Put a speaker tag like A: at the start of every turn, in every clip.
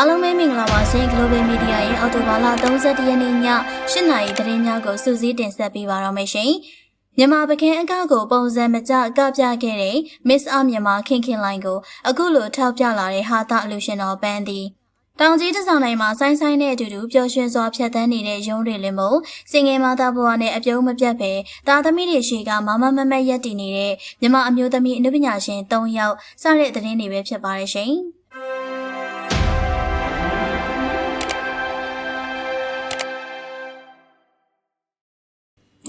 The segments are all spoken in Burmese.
A: အားလုံးပဲမင်္ဂလာပါရှင် Global Media ရဲ့အော်တိုဘာလ31ရက်နေ့ည8နာရီသတင်းများကိုစူးစီးတင်ဆက်ပေးပါရမယ်ရှင်။မြန်မာပကန်းအကကိုပုံစံမကျကပြခဲ့တဲ့ Miss အမြန်မာခင်ခင်လိုင်းကိုအခုလိုထောက်ပြလာတဲ့ဟာတာအလူရှင်တော်ပန်းသည်တောင်ကြီးတဆောင်တိုင်းမှာဆိုင်းဆိုင်းနဲ့အတူတူပျော်ရွှင်စွာဖြတ်သန်းနေတဲ့ရုံးတွေလည်းမို့စင်ငယ်မာသားဘဝနဲ့အပြုံးမပြတ်ပဲတာသမီတွေရှိကမမမမရက်တည်နေတဲ့မြန်မာအမျိုးသမီးအနုပညာရှင်၃ယောက်စတဲ့သတင်းတွေပဲဖြစ်ပါတယ်ရှင်။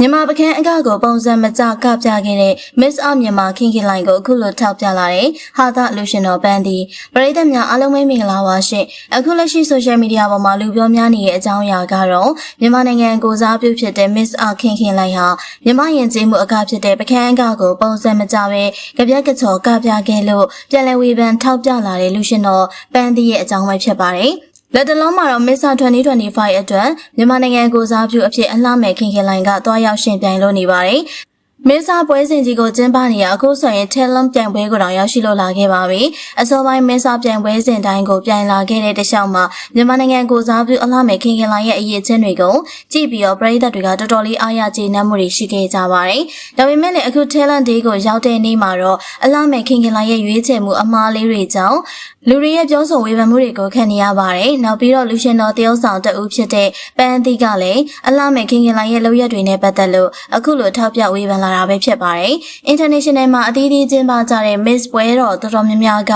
A: မြန်မာပကန်းအကကိုပုံစံမကျကပြခဲ့တဲ့ Miss အမြန်မာခင်ခင်လိုင်ကိုအခုလိုထောက်ပြလာတဲ့ဟာသလူရှင်တော်ပန်းသည်ပရိသတ်များအားလုံးပဲမင်္ဂလာပါရှင်အခုလက်ရှိ social media ပေါ်မှာလူပြောများနေတဲ့အကြောင်းအရာကတော့မြန်မာနိုင်ငံကိုစားပြုဖြစ်တဲ့ Miss အခင်ခင်လိုင်ဟာမြန်မာယဉ်ကျေးမှုအကဖြစ်တဲ့ပကန်းအကကိုပုံစံမကျပဲကြပြကချော်ကပြခဲ့လို့ပြန်လည်ဝေဖန်ထောက်ပြလာတဲ့လူရှင်တော်ပန်းသည်ရဲ့အကြောင်းပဲဖြစ်ပါတယ် လက်တလုံးမှာတော့ Mr 2025အတွက်မြန်မာနိုင်ငံကိုစားပြုအဖြစ်အလှမဲ့ခင်ခင်လိုင်ကတွားရောက်ရှင်ပြိုင်လို့နေပါတယ်။ မင်းစားပွဲစဉ်ကြီးကိုကျင်းပနေရအခုဆိုရင် talent ပြိုင်ပွဲကိုတောင်ရောက်ရှိလို့လာခဲ့ပါပြီ။အစောပိုင်းမင်းစားပြိုင်ပွဲစဉ်တိုင်းကိုပြိုင်လာခဲ့တဲ့တခြားမှာမြန်မာနိုင်ငံကိုစားပြုအလှမဲ့ခင်ခင်လိုင်ရဲ့အရေးချင်းတွေကိုကြည့်ပြီးတော့ပရိသတ်တွေကတော်တော်လေးအားရကျေနပ်မှုတွေရှိခဲ့ကြပါတယ်။ဒါပေမဲ့လည်းအခု talent day ကိုရောက်တဲ့နေ့မှာတော့အလှမဲ့ခင်ခင်လိုင်ရဲ့ရွေးချယ်မှုအမှားလေးတွေကြောင့်လူတွေရဲ့ပြောဆိုဝေဖန်မှုတွေကိုခံနေရပါတယ်။နောက်ပြီးတော့လူရှင်တော်တယောက်ဆောင်တအုပ်ဖြစ်တဲ့ပန်းသီးကလည်းအလှမဲ့ခင်ခင်လိုင်ရဲ့လုပ်ရက်တွေနဲ့ပတ်သက်လို့အခုလိုထောက်ပြဝေဖန်လာတာပဲဖြစ်ပါတယ်။ International မှာအသီးသီးကျင်းပကြတဲ့ Miss ပွဲတော်တော်တော်များများက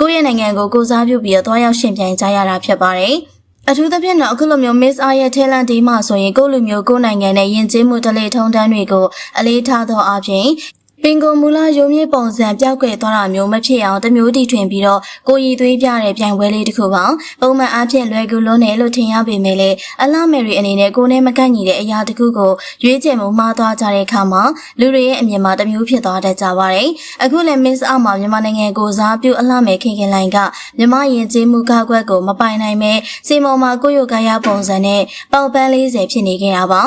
A: ကိုယ့်ရဲ့နိုင်ငံကိုကိုစားပြုပြီးတော့သွားရောက်ရှင်ပြိုင်ကြရတာဖြစ်ပါတယ်။အထူးသဖြင့်တော့အခုလိုမျိုး Miss R ရဲ့ talent ဒီမှာဆိုရင်ကိုယ့်လူမျိုးကိုယ့်နိုင်ငံနဲ့ယဉ်ကျေးမှုတလေထုံတန်းတွေကိုအလေးထားသောအပြင် ပင်ကိုမူလာရုံမြေပုံစံပြောက်ကွယ်သွားတာမျိုးမဖြစ်အောင်တမျိုးတီထွင်ပြီးတော့ကိုရည်သွေးပြတဲ့ပြိုင်ပွဲလေးတစ်ခုပါပုံမှန်အားဖြင့်လွယ်ကူလွန်းတယ်လို့ထင်ရပေမဲ့လည်းအလားမယ်ရီအနေနဲ့ကိုနဲ့မကန့်ညီတဲ့အရာတစ်ခုကိုရွေးချယ်မှုမှားသွားကြတဲ့အခါမှာလူတွေရဲ့အမြင်မှာတမျိုးဖြစ်သွားတတ်ကြပါတယ်အခုလည်း Miss အောက်မှာမြန်မာနိုင်ငံကိုစားပြုအလားမယ်ခင်ခင်လိုင်ကမြမရင်ကျေးမှုကားကွက်ကိုမပိုင်နိုင်မဲ့စီမော်မှာကိုရိုကာရပုံစံနဲ့ပေါက်ပန်း40ဖြစ်နေခဲ့တာပါ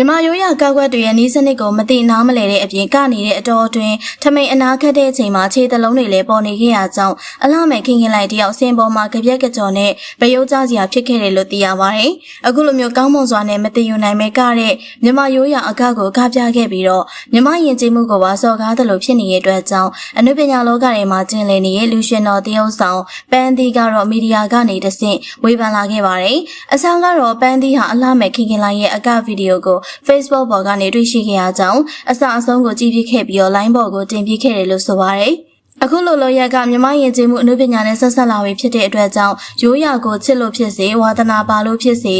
A: မြမရိုးရကောက်ွက်တွေရဲ့နီးစနစ်ကိုမသိနားမလဲတဲ့အပြင်ကနေတဲ့အတော်အတွင်းထမိန်အနာခတ်တဲ့အချိန်မှာခြေသလုံးတွေလည်းပေါ်နေခဲ့ရကြောင်းအလှမဲ့ခင်ခင်လိုက်တယောက်စင်ပေါ်မှာကြပြက်ကကြော်နဲ့ဗယုတ်ကြစရာဖြစ်ခဲ့တယ်လို့သိရပါတယ်။အခုလိုမျိုးကောင်းမွန်စွာနဲ့မသိယူနိုင်မဲ့ကတဲ့မြမရိုးရအကကိုကားပြခဲ့ပြီးတော့မြမယဉ်ကျေးမှုကိုပါစော်ကားသလိုဖြစ်နေတဲ့အတွက်ကြောင့်အနုပညာလောကထဲမှာကျင်လည်နေတဲ့လူရှင်တော်တယောက်ဆောင်ပန်းသီးကတော့မီဒီယာကနေတဆင့်ဝေဖန်လာခဲ့ပါတယ်။အဆောင်ကတော့ပန်းသီးဟာအလှမဲ့ခင်ခင်လိုက်ရဲ့အကဗီဒီယိုကို Facebook ပေါ်ကနေတွေ့ရှိခဲ့ရကြောင်းအစအဆုံးကိုကြည့်ပြခဲ့ပြီးတော့ line ပေါ်ကိုတင်ပြခဲ့တယ်လို့ဆိုပါတယ်။အခုလိုလိုရက်ကမြမယဉ်ကျေးမှုအနုပညာနဲ့ဆက်ဆက်လာပြီဖြစ်တဲ့အတွက်ကြောင့်ရိုးရာကိုချစ်လို့ဖြစ်စေဝါသနာပါလို့ဖြစ်စေ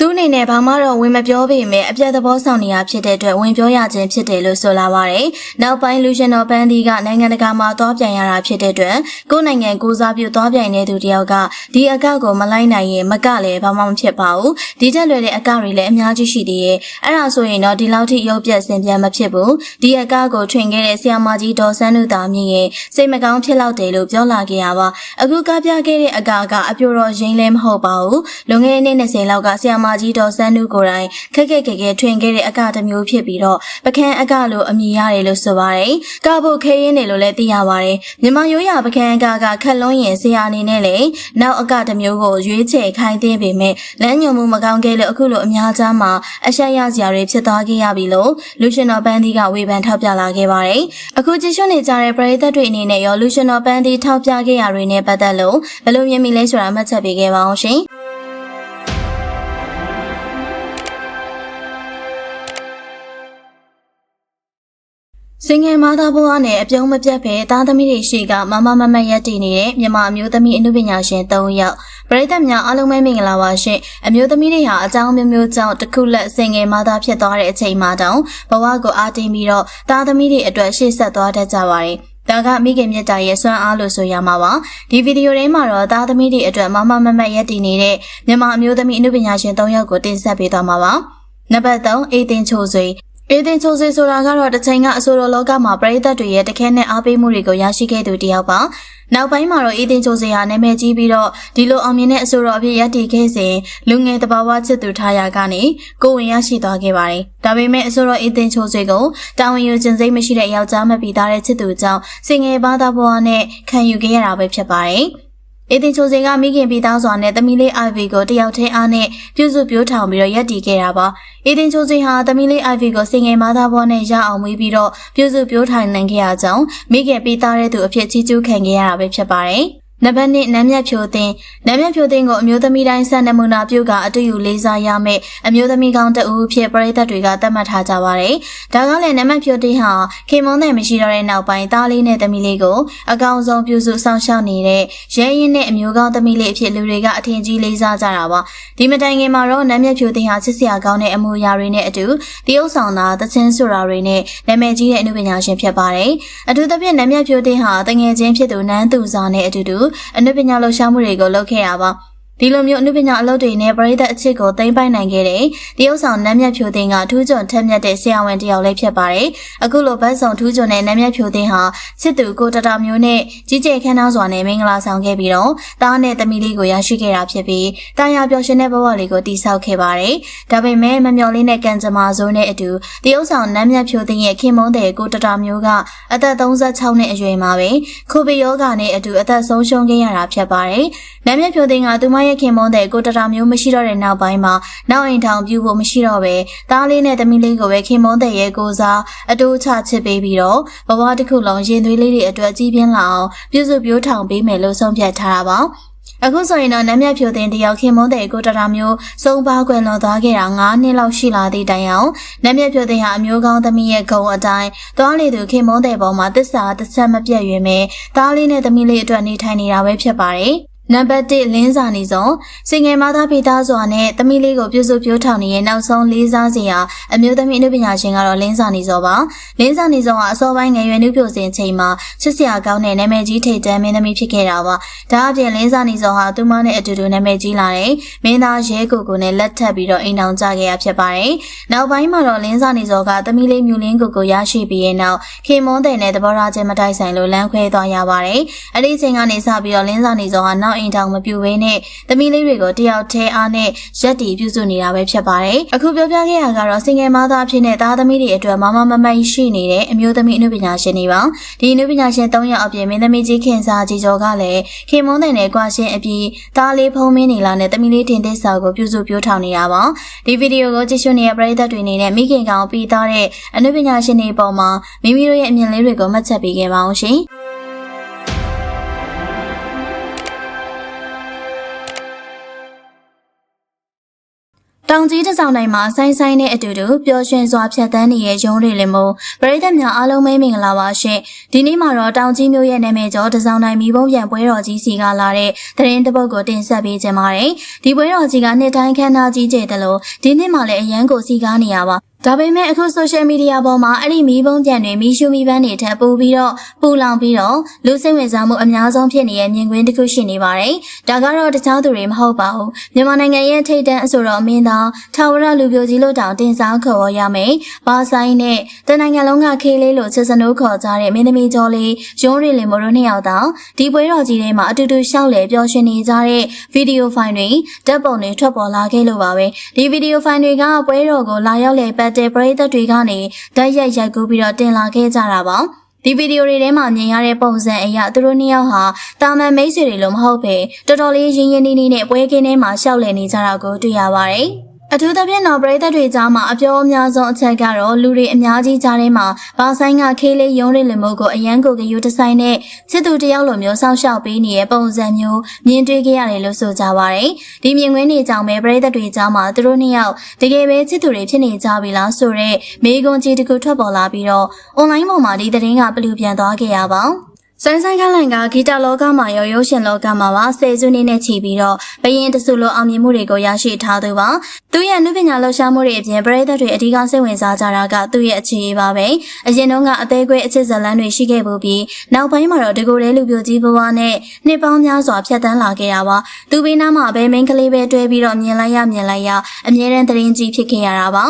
A: သူအနေနဲ့ဘာမှတော့ဝင်မပြောပေမဲ့အပြတ်သဘောဆောင်နေရဖြစ်တဲ့အတွက်ဝင်ပြောရခြင်းဖြစ်တယ်လို့ဆိုလာပါတယ်။နောက်ပိုင်းလူရှင်တော်ပန်းဒီကနိုင်ငံတကာမှာသွားပြန်ရတာဖြစ်တဲ့အတွက်ကိုယ်နိုင်ငံကိုစားပြုသွားပြန်နေသူတယောက်ကဒီအကောက်ကိုမလိုက်နိုင်ရင်မကလည်းဘာမှမဖြစ်ပါဘူး။ဒီတက်လွယ်တဲ့အကောက်တွေလည်းအများကြီးရှိသေးရဲ့။အဲ့ဒါဆိုရင်တော့ဒီလောက်ထိရုပ်ပြက်စင်ပြန်မဖြစ်ဘူး။ဒီအကောက်ကိုထွင်ခဲ့တဲ့ဆရာမကြီးဒေါ်စန်းနုသာမြင့်ရဲ့စိတ်မကောင်းဖြစ်လောက်တယ်လို့ပြောလာခဲ့ရပါ။အခုကပြခဲ့တဲ့အကောက်ကအပြိုတော်ရင်းလည်းမဟုတ်ပါဘူး။လွန်ခဲ့တဲ့နှစ်20လောက်ကဆရာမကြီးတော်စန်းနုကိုယ်တိုင်ခက်ခက်ခဲခဲထွင်ခဲ့တဲ့အကတစ်မျိုးဖြစ်ပြီးတော့ပကန်းအကလို့အမည်ရတယ်လို့ဆိုပါတယ်။ကဖို့ခဲရင်းတယ်လို့လည်းသိရပါတယ်။မြန်မာရိုးရာပကန်းအကကခက်လုံးရင်ဆရာအနေနဲ့လည်းနောက်အကတစ်မျိုးကိုရွေးချယ်ခိုင်းသိပေမဲ့လမ်းညွန်မှုမကောင်းခဲ့လို့အခုလိုအများကြားမှာအဆက်ရစရာတွေဖြစ်သွားခဲ့ရပြီလို့လူရှင်တော်ပန်းသီးကဝေဖန်ထောက်ပြလာခဲ့ပါတယ်။အခုကြည့်ရှုနေကြတဲ့ပရိသတ်တွေအနေနဲ့ရောလူရှင်တော်ပန်းသီးထောက်ပြခဲ့ရတွေနဲ့ပတ်သက်လို့ဘယ်လိုမြင်မိလဲဆိုတာမှတ်ချက်ပေးခဲ့ပါအောင်ရှင်။ စင်ငယ်မာသားဘဝနဲ့အပြုံးမပြတ်ပဲသားသမီးတွေရှိကမမမမရက်တည်နေတဲ့မြန်မာအမျိုးသမီးအမှုပညာရှင်၃ယောက်ပရိသတ်များအားလုံးပဲမင်္ဂလာပါရှင်အမျိုးသမီးတွေဟာအကြောင်းမျိုးမျိုးကြောင့်တစ်ခုလက်စင်ငယ်မာသားဖြစ်သွားတဲ့အချိန်မှတောင်ဘဝကိုအားတင်းပြီးတော့သားသမီးတွေအတွက်ရှေ့ဆက်သွားတတ်ကြပါတယ်ဒါကမိခင်မြတ်တာရဲ့စွမ်းအားလို့ဆိုရမှာပါဒီဗီဒီယိုထဲမှာတော့သားသမီးတွေအတွက်မမမမရက်တည်နေတဲ့မြန်မာအမျိုးသမီးအမှုပညာရှင်၃ယောက်ကိုတင်ဆက်ပေးသွားမှာပါနံပါတ်3အေးတင်ချိုဆွေ အေးတင်ချိုစေဆိုတာကတော့တစ်ချိန်ကအဆိုတော်လောကမှာပရိသတ်တွေရဲ့တခဲနဲ့အားပေးမှုတွေကိုရရှိခဲ့သူတယောက်ပါနောက်ပိုင်းမှာတော့အေးတင်ချိုစေဟာနာမည်ကြီးပြီးတော့ဒီလိုအောင်မြင်တဲ့အဆိုတော်အဖြစ်ရပ်တည်ခဲ့စဉ်လူငယ်တဘာဝချစ်သူထားရကနေကိုဝင်ရရှိသွားခဲ့ပါတယ်ဒါပေမဲ့အဆိုတော်အေးတင်ချိုစေကိုတာဝန်ယူခြင်းစိတ်မရှိတဲ့ယောက်ျားမပီသားတဲ့ချစ်သူကြောင့်စင်ငယ်ဘာသာဘဝနဲ့ခံယူခဲ့ရတာပဲဖြစ်ပါတယ် အေတင်ချိုစင်ကမိခင်ပြီးသားစွာနဲ့သမီးလေး Ivy ကိုတယောက်တည်းအားနဲ့ပြုစုပြောထောင်ပြီးတော့ရက်တည်ခဲ့တာပါ။အေတင်ချိုစင်ဟာသမီးလေး Ivy ကိုစင်ငယ်မသားဘွားနဲ့ရအောင်မွေးပြီးတော့ပြုစုပြောထိုင်နိုင်ခဲ့ရကြောင်းမိခင်ပြီးသားတဲ့သူအဖြစ်ချီးကျူးခံခဲ့ရတာပဲဖြစ်ပါတယ်။ နံပါတ်1နမ်းမြတ်ဖြိုသိန်းနမ်းမြတ်ဖြိုသိန်းကိုအမျိုးသမီးတိုင်းစံနမူနာပြုကအတူယူလေးစားရမယ့်အမျိုးသမီးကောင်းတဦးဖြစ်ပရိသတ်တွေကသတ်မှတ်ထားကြပါတယ်။ဒါကလည်းနမ်းမြတ်ဖြိုသိန်းဟာခင်မွန်းတဲ့မရှိတော့တဲ့နောက်ပိုင်းသားလေးနဲ့သမီးလေးကိုအကောင်ဆုံးပြုစုစောင့်ရှောက်နေတဲ့ရဲရင်နဲ့အမျိုးကောင်းသမီးလေးအဖြစ်လူတွေကအထင်ကြီးလေးစားကြတာပါ။ဒီမတိုင်ခင်မှာတော့နမ်းမြတ်ဖြိုသိန်းဟာချစ်စရာကောင်းတဲ့အမှုရာတွေနဲ့အတူတရုပ်ဆောင်တာသချင်းဆိုတာတွေနဲ့နာမည်ကြီးတဲ့အမှုပညာရှင်ဖြစ်ပါတယ်။အထူးသဖြင့်နမ်းမြတ်ဖြိုသိန်းဟာတငယ်ချင်းဖြစ်သူနန်းသူစာနဲ့အတူတူအနုပညာလှူရှားမှုတွေကိုလုပ်ခဲ့ရပါ ဒီလိုမျိုးအနုပညာအလုပ်တွေနဲ့ပရိသတ်အချစ်ကိုသိမ့်ပိုက်နိုင်ခဲ့တဲ့တရုတ်ဆောင်နမ်းမြတ်ဖြိုသိန်းကထူးချွန်ထက်မြက်တဲ့ဆရာဝန်တစ်ယောက်လည်းဖြစ်ပါတယ်။အခုလိုဘတ်ဆောင်ထူးချွန်တဲ့နမ်းမြတ်ဖြိုသိန်းဟာစစ်သူကိုတတမျိုးနဲ့ကြီးကျယ်ခမ်းနားစွာနဲ့မင်္ဂလာဆောင်ခဲ့ပြီးတော့တားနဲ့သမီးလေးကိုရရှိခဲ့တာဖြစ်ပြီးတာယာပျော်ရွှင်တဲ့ဘဝလေးကိုတည်ဆောက်ခဲ့ပါတယ်။ဒါပေမဲ့မမျော်လင့်တဲ့ကံကြမ္မာဆိုးနဲ့အတူတရုတ်ဆောင်နမ်းမြတ်ဖြိုသိန်းရဲ့ခင်မုန်းတဲ့ကိုတတမျိုးကအသက်36နှစ်အရွယ်မှာပဲခိုဘီယောဂါနဲ့အတူအသက်ဆုံးရှုံးခဲ့ရတာဖြစ်ပါတယ်။နမ်းမြတ်ဖြိုသိန်းကသူမရဲ့ခင်မုန်းတဲ့ကိုတတမျိုးမရှိတော့တဲ့နောက်ပိုင်းမှာနောက်အိမ်ထောင်ပြုဖို့မရှိတော့ပဲသားလေးနဲ့သမီးလေးကိုပဲခင်မုန်းတဲ့ရဲ့ကိုစားအတူချချစ်ပေးပြီးတော့ဘဝတစ်ခုလုံးရင်သွေးလေးတွေအတွက်ကြီးပြင်းလာအောင်ပြုစုပြောထောင်ပေးမယ်လို့ဆုံးဖြတ်ထားတာပါအခုဆိုရင်တော့နမ်းမြတ်ဖြိုတင်တယောက်ခင်မုန်းတဲ့ကိုတရာမျိုးစုံပါကွယ်လွန်သွားခဲ့တာ9နှစ်လောက်ရှိလာသည့်တိုင်အောင်နမ်းမြတ်ဖြိုတင်ဟာအမျိုးကောင်းသမီးရဲ့ဂုံအတိုင်းသွားလေသူခင်မုန်းတဲ့ပေါ်မှာတစ္ဆာတစ်ဆက်မပြတ်ရွေမဲ့သားလေးနဲ့သမီးလေးအတွက်နေထိုင်နေတာပဲဖြစ်ပါတယ် နံပါတ်1လင်းစာနေစုံစင်ငယ်မသားဖေသားစွာနဲ့သမီးလေးကိုပြုစုပြောထောင်နေတဲ့နောက်ဆုံးလေးစားစရာအမျိုးသမီးအနုပညာရှင်ကတော့လင်းစာနေစောပါလင်းစာနေစောဟာအစောပိုင်းငယ်ရွယ်နှုတ်ပြစဉ်ချိန်မှာချစ်စရာကောင်းတဲ့နာမည်ကြီးထိတ်တန်းမင်းသမီးဖြစ်ခဲ့တာပါဒါအပြင်လင်းစာနေစောဟာသူမနဲ့အတူတူနာမည်ကြီးလာတဲ့မင်းသားရဲကိုကိုနဲ့လက်ထပ်ပြီးတော့အိမ်ထောင်ကြခဲ့ရဖြစ်ပါတယ်နောက်ပိုင်းမှာတော့လင်းစာနေစောကသမီးလေးမြူလင်းကိုကိုရရှိပြီးရဲ့နောက်ခေမွန်းတဲ့နဲ့တဘောရာချင်းမတိုက်ဆိုင်လို့လမ်းခွဲသွားရပါတယ်အဲ့ဒီအချိန်ကနေစပြီးတော့လင်းစာနေစောဟာနောက်အိမ်ထောင်မပြူဘဲနဲ့သမီးလေးတွေကိုတယောက်တည်းအားနဲ့ရက်တီပြုစုနေတာပဲဖြစ်ပါတယ်။အခုပြောပြခဲ့ရကတော့စင်ငယ်မသားအဖြစ်နဲ့သားသမီးတွေအတွက်မမမမိုင်ရှိနေတဲ့အမျိုးသမီးအနုပညာရှင်တွေပါ။ဒီအနုပညာရှင်၃ယောက်အပြင်မင်းသမီးကြီးခင်စာကြီးကျော်ကလည်းခင်မွန်းတဲ့နဲ့ကွာရှင်းအပြီးသားလေးဖုံးမင်းနေလာနဲ့သမီးလေးတင်သစ္စာကိုပြုစုပြောထောင်နေတာပါ။ဒီဗီဒီယိုကိုကြည့်ရှုနေတဲ့ပရိသတ်တွေအနေနဲ့မိခင်ကောင်ပြီးသားတဲ့အနုပညာရှင်တွေပေါ်မှာမိမိတို့ရဲ့အမြင်လေးတွေကိုမှတ်ချက်ပေးခဲ့ပါအောင်ရှင်။ တောင်ကြီးတစ်ဆောင်တိုင်းမှာဆိုင်းဆိုင်းနဲ့အတူတူပျော်ရွှင်စွာဖြတ်သန်းနေတဲ့ရုံးတွေလည်းမို့ပရိသတ်များအားလုံးမင်္ဂလာပါရှင်ဒီနေ့မှာတော့တောင်ကြီးမြို့ရဲ့နာမည်ကျော်တစ်ဆောင်တိုင်းမိဘုံပြန်ပွဲတော်ကြီးစီကလာတဲ့သတင်းတစ်ပုဒ်ကိုတင်ဆက်ပေးခြင်းပါတယ်ဒီပွဲတော်ကြီးကနှစ်တိုင်းခမ်းနားကြီးကျယ်တယ်လို့ဒီနှစ်မှာလည်းအရန်ကိုစီကားနေရပါ ဒါပေမဲ့အခု social media ပေါ်မှာအဲ့ဒီမီးပုံးပြန်တွေမီးရှူမီးပန်းတွေထပ်ပို့ပြီးတော့ပူလောင်ပြီးတော့လူစိတ်ဝင်စားမှုအများဆုံးဖြစ်နေတဲ့မြင်ကွင်းတစ်ခုရှိနေပါတယ်။ဒါကတော့တခြားသူတွေမဟုတ်ပါဘူး။မြန်မာနိုင်ငံရဲ့ထိပ်တန်းအဆိုတော်မင်းသားထာဝရလူပြိုကြီးလို့တောင်တင်စားခေါ်ရမယ်။ဘာဆိုင်နဲ့တနိုင်ငံလုံးကခေးလေးလို့ချစ်စနိုးခေါ်ကြတဲ့မင်းသမီးကျော်လေးရုံးရီလင်မို့တို့နှစ်ယောက်တောင်ဒီပွဲတော်ကြီးထဲမှာအတူတူရှောက်လေပျော်ရွှင်နေကြတဲ့ဗီဒီယိုဖိုင်တွေဓာတ်ပုံတွေထွက်ပေါ်လာခဲ့လို့ပါပဲ။ဒီဗီဒီယိုဖိုင်တွေကပွဲတော်ကိုလာရောက်လေပတ်တဲ့ပရိသတ်တွေကနေဓာတ်ရိုက်ရိုက်ကူးပြီးတော့တင်လာခဲ့ကြတာပါဒီဗီဒီယိုတွေထဲမှာမြင်ရတဲ့ပုံစံအရသူတို့နှစ်ယောက်ဟာတာမန်မိတ်ဆွေတွေလို့မဟုတ်ပဲတော်တော်လေးရင်းရင်းနှီးနှီးနဲ့ပွဲကင်းထဲမှာရှောက်လည်နေကြတာကိုတွေ့ရပါတယ်။ အထူးသဖြင့်တော့ပရိသတ်တွေကြားမှာအပြောအများဆုံးအချက်ကတော့လူတွေအများကြီးကြားထဲမှာဘာဆိုင်ကခေးလေးရုံးရလင်မို့ကိုအရန်ကိုကယူတဆိုင်နဲ့ချစ်သူတယောက်လိုမျိုးစောင့်ရှောက်ပေးနေတဲ့ပုံစံမျိုးမြင်တွေ့ခဲ့ရတယ်လို့ဆိုကြပါရယ်ဒီမြင်ကွင်းတွေကြောင့်ပဲပရိသတ်တွေကြားမှာသူတို့နှစ်ယောက်တကယ်ပဲချစ်သူတွေဖြစ်နေကြပြီလားဆိုတော့မေကွန်ကြီးတကူထွက်ပေါ်လာပြီးတော့အွန်လိုင်းပေါ်မှာဒီသတင်းကပလူပြန်သွားခဲ့ရပါဘူး ဆိုင်းဆိုင်ခန်းလိုင်ကဂီတလောကမှာရောရုပ်ရှင်လောကမှာပါဆယ်စုနှစ်နဲ့ချီပြီးတော့ဘရင်တစုလိုအောင်မြင်မှုတွေကိုရရှိထားသူပါသူရဲ့အနုပညာလှူရှားမှုတွေအပြင်ပရိသတ်တွေအဓိကစိတ်ဝင်စားကြတာကသူ့ရဲ့အခြေအပါပဲအရင်တုန်းကအသေးခွဲအချစ်ဇလန်းတွေရှိခဲ့ဘူးပြီးနောက်ပိုင်းမှာတော့ဒီကိုယ်လေးလူပြိုကြီးဘဝနဲ့နှစ်ပေါင်းများစွာဖြတ်တန်းလာခဲ့ရပါသူဘေးနားမှာပဲမိန်းကလေးပဲတွဲပြီးတော့မြင်လိုက်ရမြင်လိုက်ရအမြဲတမ်းသတင်းကြီးဖြစ်ခဲ့ရတာပါ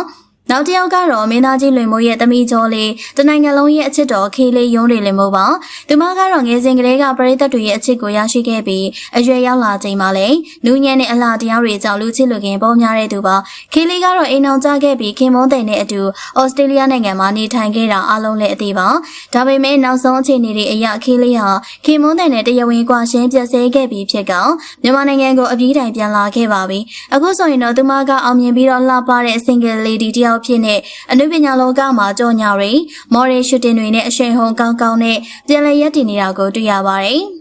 A: နောက်တစ်ယောက်ကတော့မင်းသားကြီးလွင်မိုးရဲ့တမီကျော်လေးတနိုင်ငံလုံးရဲ့အချစ်တော်ခေးလေးရုံးတွေလင်မိုးပါသူမကတော့ငယ်စဉ်ကလေးကပရိသတ်တွေရဲ့အချစ်ကိုရရှိခဲ့ပြီးအရွယ်ရောက်လာချိန်မှာလည်းနူးညံ့တဲ့အလားတရားတွေကြောင့်လူချစ်လူခင်ပေါ်များတဲ့သူပါခေးလေးကတော့အိမ်အောင်ကြခဲ့ပြီးခင်မုန်းတဲ့နဲ့အတူဩစတြေးလျနိုင်ငံမှာနေထိုင်ခဲ့တာအားလုံးလည်းအသေးပါဒါပေမဲ့နောက်ဆုံးအခြေအနေတွေအရခေးလေးဟာခင်မုန်းတဲ့နဲ့တရားဝင်ကွာရှင်းပြတ်ဆဲခဲ့ပြီးဖြစ်ကောင်မြန်မာနိုင်ငံကိုအပြေးတိုင်ပြန်လာခဲ့ပါပြီအခုဆိုရင်တော့သူမကအောင်မြင်ပြီးတော့လှပတဲ့ single lady တယောက်ဖြစ်နေအနုပညာလောကမှာကြော်ညာတွေမော်ဒယ်ရှူတင်တွေနဲ့အရှိန်ဟုန်ကောင်းကောင်းနဲ့ပြန်လည်ရပ်တည်နေတာကိုတွေ့ရပါတယ်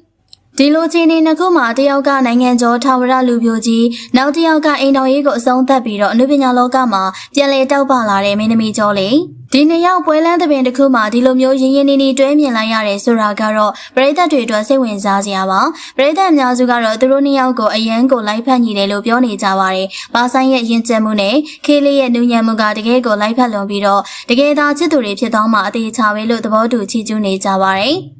A: ဒီလိုခြေနေနှစ်ခုမှာတယောက်ကနိုင်ငံကျော်ထာဝရလူပြိုကြီးနောက်တစ်ယောက်ကအိမ်တော်ရေးကိုအဆုံးသတ်ပြီးတော့အနုပညာလောကမှာပြန်လည်တောက်ပလာတဲ့မင်းသမီးကျော်လေးဒီနှစ်ယောက်ပွဲလန်းတဲ့ပင်တစ်ခုမှာဒီလိုမျိုးရင်းရင်းနှီးနှီးတွဲမြင်လိုက်ရတယ်ဆိုတာကတော့ပရိသတ်တွေအတွက်စိတ်ဝင်စားစရာပါပရိသတ်အများစုကတော့သူတို့နှစ်ယောက်ကိုအရန်ကိုလိုက်ဖက်ညီတယ်လို့ပြောနေကြပါတယ်ဘာဆိုင်ရဲ့ရင်ကျက်မှုနဲ့ခေးလေးရဲ့နူးညံ့မှုကတကယ်ကိုလိုက်ဖက်လွန်ပြီးတော့တကယ်သာချစ်သူတွေဖြစ်သွားမှအသေးချာပဲလို့သဘောတူချီးကျူးနေကြပါတယ်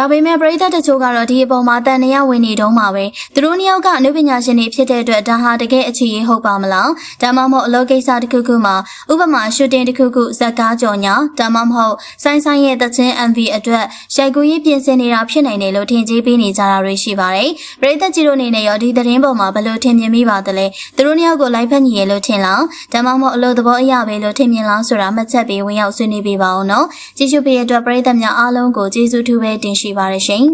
A: ဒါပေမဲ့ပရိသတ်တချို့ကတော့ဒီအပေါ်မှာတန်တရားဝင်နေတုံးမှာပဲသူတို့နှစ်ယောက်ကအနုပညာရှင်တွေဖြစ်တဲ့အတွက်ဒါဟာတကယ်အခြေရဟုတ်ပါမလားဒါမှမဟုတ်အလုပ်ကိစ္စတစ်ခုခုမှာဥပမာရှူတင်တစ်ခုခုဇက်ကားကြော်ညာဒါမှမဟုတ်ဆိုင်းဆိုင်ရဲ့တချင်း MV အတွက်ရိုက်ကူးရေးပြင်ဆင်နေတာဖြစ်နိုင်တယ်လို့ထင်ကြီးပေးနေကြတာတွေရှိပါတယ်ပရိသတ်ကြီးတို့အနေနဲ့ရောဒီသတင်းပေါ်မှာဘယ်လိုထင်မြင်မိပါသလဲသူတို့နှစ်ယောက်ကိုလိုက်ဖက်ညီရလို့ထင်လားဒါမှမဟုတ်အလုပ်သဘောအရပဲလို့ထင်မြင်လားဆိုတာမှတ်ချက်ပေးဝင်ရောက်ဆွေးနွေးပေးပါအောင်နော်ကြည့်ရှုပေးတဲ့အတွက်ပရိသတ်များအားလုံးကိုကျေးဇူးထူးပဲတင်ရှိပါရရှင်